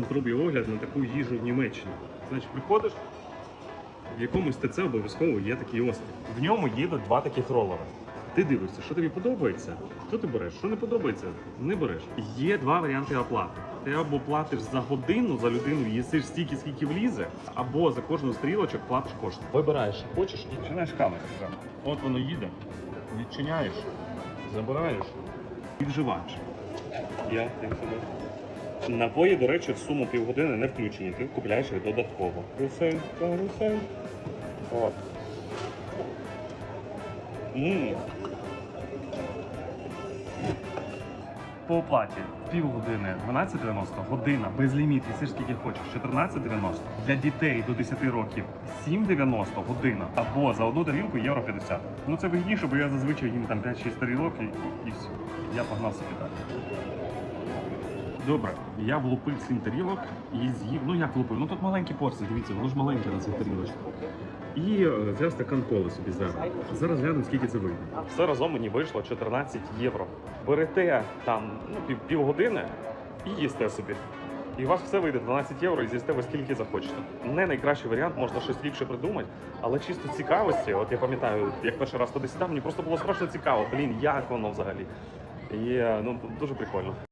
Зробив огляд на таку їжу в Німеччині. Значить, приходиш, в якомусь ТЦ обов'язково є такий острів. В ньому їдуть два таких ролери. Ти дивишся, що тобі подобається, то ти береш. Що не подобається, не береш. Є два варіанти оплати. Ти або платиш за годину за людину, їсиш стільки, скільки влізе, або за кожну стрілочок платиш кошти. Вибираєш, хочеш, і починаєш камеру. От воно їде, відчиняєш, забираєш і вживаєш. Я так себе. Напої, до речі, в суму півгодини не включені. Ти купляєш їх додатково. Русень, русень. От. По оплаті півгодини 12,90, година без ліміт, їсиш скільки хочеш, 14,90. Для дітей до 10 років 7,90 година. Або за одну тарілку євро 50. Ну це вигідніше, бо я зазвичай їм там 5-6 тарілок і, і все. Я погнав собі. Добре, я влупив сім тарілок і з'їв. Ну як влупив? Ну тут маленькі порції, дивіться, воно ж маленьке на цих тарілочках. І е, взяв стакан коли собі зараз. Зараз глянемо, скільки це вийде. Все разом мені вийшло 14 євро. Берете там ну, пів, півгодини і їсте собі. І у вас все вийде 12 євро і з'їсте ви скільки захочете. Не найкращий варіант, можна щось ліпше придумати, але чисто цікавості, от я пам'ятаю, як перший раз туди сідав, мені просто було страшно цікаво, блін, як воно взагалі. І е, ну дуже прикольно.